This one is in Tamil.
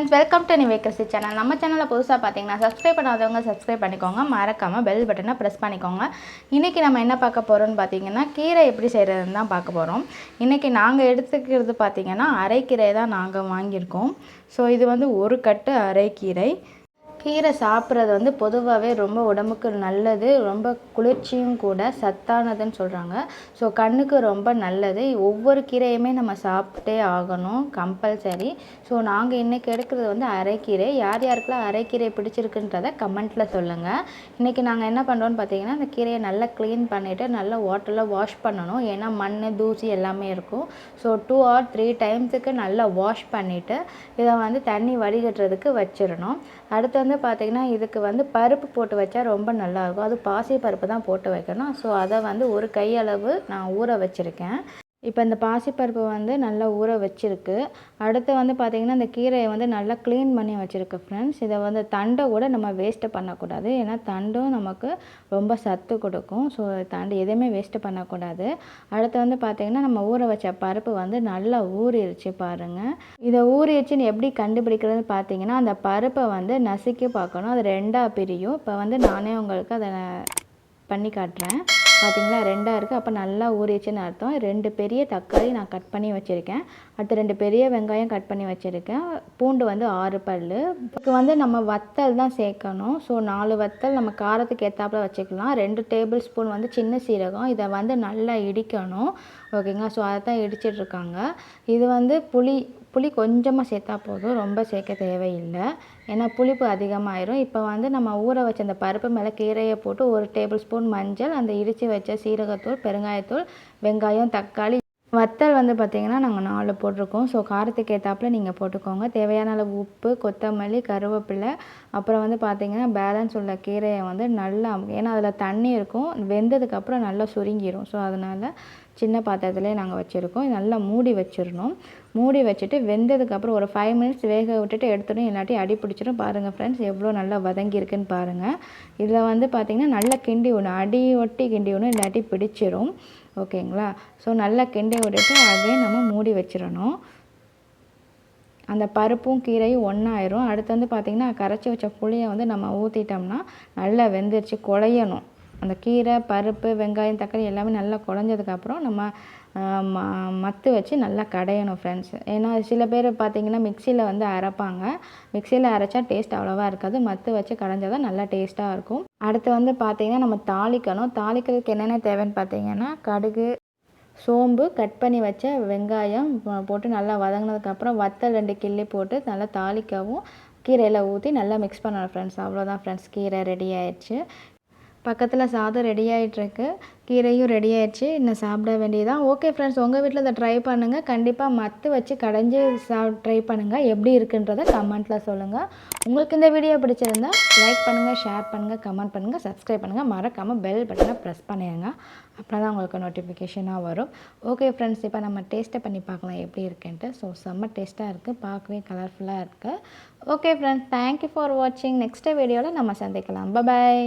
ஃப்ரெண்ட்ஸ் வெல்கம் டு நிவேக்கசி சேனல் நம்ம சேனலில் புதுசாக பார்த்தீங்கன்னா சப்ஸ்கிரைப் பண்ணாதவங்க சப்ஸ்கிரைப் பண்ணிக்கோங்க. மறக்காமல் பெல் பட்டனை ப்ரெஸ் பண்ணிக்கோங்க. இன்றைக்கி நம்ம என்ன பார்க்க போகிறோம்னு பார்த்தீங்கன்னா கீரை எப்படி செய்கிறதுன்னு தான் பார்க்க போகிறோம் இன்றைக்கி நாங்கள் எடுத்துக்கிறது பார்த்தீங்கன்னா அரைக்கீரை தான் நாங்கள் வாங்கியிருக்கோம். ஸோ இது வந்து ஒரு கட்டு அரைக்கீரை. கீரை சாப்பிட்றது வந்து பொதுவாகவே ரொம்ப உடம்புக்கு நல்லது ரொம்ப குளிர்ச்சியும் கூட சத்தானதுன்னு சொல்கிறாங்க ஸோ கண்ணுக்கு ரொம்ப நல்லது. ஒவ்வொரு கீரையுமே நம்ம சாப்பிட்டே ஆகணும் கம்பல்சரி. ஸோ நாங்கள் இன்றைக்கி எடுக்கிறது வந்து அரைக்கீரை. யார் யாருக்கெல்லாம் அரைக்கீரை பிடிச்சிருக்குன்றத கமெண்ட்டில் சொல்லுங்கள் இன்றைக்கி நாங்கள் என்ன பண்ணுறோன்னு பார்த்தீங்கன்னா அந்த கீரையை நல்லா க்ளீன் பண்ணிவிட்டு நல்லா வாட்டரில் வாஷ் பண்ணணும். ஏன்னா மண் தூசி எல்லாமே இருக்கும். ஸோ டூ ஆர் த்ரீ டைம்ஸுக்கு நல்லா வாஷ் பண்ணிவிட்டு இதை வந்து தண்ணி வடிகட்டுறதுக்கு வச்சிடணும். அடுத்து வந்து பார்த்திங்கன்னா இதுக்கு வந்து பருப்பு போட்டு வச்சா ரொம்ப நல்லாயிருக்கும். அதுவும் பாசி பருப்பு தான் போட்டு வைக்கணும். ஸோ அதை வந்து ஒரு கையளவு நான் ஊற வச்சுருக்கேன். இப்போ இந்த பாசிப்பருப்பு வந்து நல்லா ஊற வச்சிருக்கு. அடுத்து வந்து பார்த்திங்கன்னா இந்த கீரையை வந்து நல்லா க்ளீன் பண்ணி வச்சுருக்கு ஃப்ரெண்ட்ஸ் இதை வந்து தண்டை கூட நம்ம வேஸ்ட்டு பண்ணக்கூடாது. ஏன்னா தண்டும் நமக்கு ரொம்ப சத்து கொடுக்கும். ஸோ தண்டு எதையுமே வேஸ்ட்டு பண்ணக்கூடாது. அடுத்து வந்து பார்த்திங்கன்னா நம்ம ஊற வச்ச பருப்பு வந்து நல்லா ஊறிடுச்சு பாருங்கள் இதை ஊறிடுச்சுன்னு எப்படி கண்டுபிடிக்கிறதுன்னு பார்த்தீங்கன்னா அந்த பருப்பை வந்து நசுக்கி பார்க்கணும். அது ரெண்டாக பிரியும். இப்போ வந்து நானே உங்களுக்கு அதை பண்ணி காட்டுறேன். பார்த்தீங்களா ரெண்டாக இருக்குது அப்போ நல்லா ஊறிச்சுன்னு அர்த்தம். ரெண்டு பெரிய தக்காளி நான் கட் பண்ணி வச்சுருக்கேன். அடுத்து ரெண்டு பெரிய வெங்காயம் கட் பண்ணி வச்சுருக்கேன். பூண்டு வந்து ஆறு பல் இதுக்கு வந்து நம்ம வத்தல் தான் சேர்க்கணும். ஸோ நாலு வத்தல் நம்ம காரத்துக்கு ஏற்றாப்புல வச்சுக்கலாம். ரெண்டு டேபிள் ஸ்பூன் வந்து சின்ன சீரகம். இதை வந்து நல்லா இடிக்கணும். ஓகேங்களா ஸோ அதை தான் இடிச்சிட்ருக்காங்க இது வந்து புளி புளி கொஞ்சமாக சேர்த்தா போதும். ரொம்ப சேர்க்க தேவையில்லை. ஏன்னா புளிப்பு அதிகமாயிரும். இப்போ வந்து நம்ம ஊற வச்ச அந்த பருப்பு மேலே கீரையை போட்டு ஒரு டேபிள் ஸ்பூன் மஞ்சள் அந்த இடித்து வச்ச சீரகத்தூள் பெருங்காயத்தூள் வெங்காயம் தக்காளி. வத்தல் வந்து பார்த்திங்கன்னா நாங்கள் நாலு போட்டிருக்கோம். ஸோ காரத்துக்கு ஏற்றாப்புல நீங்கள் போட்டுக்கோங்க. தேவையான அளவு உப்பு கொத்தமல்லி கருவேப்பிலை. அப்புறம் வந்து பார்த்திங்கன்னா பேலன்ஸ் உள்ள கீரையை வந்து நல்லா ஏன்னா அதில் தண்ணி இருக்கும். வெந்ததுக்கப்புறம் நல்லா சுருங்கிடும் ஸோ அதனால் சின்ன பாத்திரத்துலேயே நாங்கள் வச்சுருக்கோம். நல்லா மூடி வச்சிடணும். மூடி வச்சுட்டு வெந்ததுக்கப்புறம் ஒரு ஃபைவ் மினிட்ஸ் வேக விட்டுட்டு எடுத்துடும் இல்லாட்டி அடி பிடிச்சிடும் பாருங்கள் ஃப்ரெண்ட்ஸ் எவ்வளோ நல்லா வதங்கியிருக்குன்னு பாருங்கள் இதில் வந்து பார்த்திங்கன்னா நல்லா கிண்டி விடணும். அடி ஒட்டி கிண்டி விடணும் இல்லாட்டி பிடிச்சிரும். ஓகேங்களா ஸோ நல்லா கிண்டி விட்டுட்டு அகைன் நம்ம மூடி வச்சிடணும். அந்த பருப்பும் கீரையும் ஒன்றாயிரும் அடுத்து வந்து பார்த்திங்கன்னா கரைச்சி வச்ச புளியை வந்து நம்ம ஊற்றிட்டோம்னா நல்லா வெந்துருச்சு குழையணும். அந்த கீரை பருப்பு வெங்காயம் தக்காளி எல்லாமே நல்லா குழஞ்சதுக்கப்புறம் நம்ம ம மத்து வச்சு நல்லா கடையணும் ஃப்ரெண்ட்ஸ் ஏன்னா சில பேர் பார்த்திங்கன்னா மிக்சியில் வந்து அரைப்பாங்க. மிக்சியில் அரைச்சா டேஸ்ட் அவ்வளோவா இருக்காது. மத்து வச்சு கடைஞ்சால் தான் நல்லா டேஸ்ட்டாக இருக்கும். அடுத்து வந்து பார்த்திங்கன்னா நம்ம தாளிக்கணும். தாளிக்கிறதுக்கு என்னென்ன தேவைன்னு பார்த்தீங்கன்னா கடுகு சோம்பு கட் பண்ணி வச்ச வெங்காயம் போட்டு நல்லா வதங்கினதுக்கப்புறம் வத்தல் ரெண்டு கிள்ளி போட்டு நல்லா தாளிக்கவும். கீரையில் ஊற்றி நல்லா மிக்ஸ் பண்ணணும் ஃப்ரெண்ட்ஸ் அவ்வளோதான் ஃப்ரெண்ட்ஸ் கீரை ரெடி ஆயிடுச்சு. பக்கத்தில் சாதம் ரெடி ஆகிட்டுருக்கு கீரையும் ரெடி ஆயிடுச்சு. இன்னும் சாப்பிட வேண்டியதான் ஓகே ஃப்ரெண்ட்ஸ் உங்கள் வீட்டில் இதை ட்ரை பண்ணுங்கள் கண்டிப்பாக மத்து வச்சு கடைஞ்சி சா ட்ரை பண்ணுங்கள் எப்படி இருக்குன்றதை கமெண்ட்டில் சொல்லுங்கள் உங்களுக்கு இந்த வீடியோ பிடிச்சிருந்தா லைக் பண்ணுங்கள் ஷேர் பண்ணுங்கள் கமெண்ட் பண்ணுங்கள் சப்ஸ்கிரைப் பண்ணுங்கள் மறக்காமல் பெல் பட்டனை ப்ரெஸ் பண்ணிடுங்க அப்போ தான் உங்களுக்கு நோட்டிஃபிகேஷனாக வரும். ஓகே ஃப்ரெண்ட்ஸ் இப்போ நம்ம டேஸ்ட்டை பண்ணி பார்க்கலாம். எப்படி இருக்குன்ட்டு. ஸோ செம்ம டேஸ்ட்டாக இருக்குது பார்க்கவே கலர்ஃபுல்லாக இருக்குது okay friends thank you for வாட்சிங் நெக்ஸ்ட் வீடியோவில் நம்ம சந்திக்கலாம். பாய்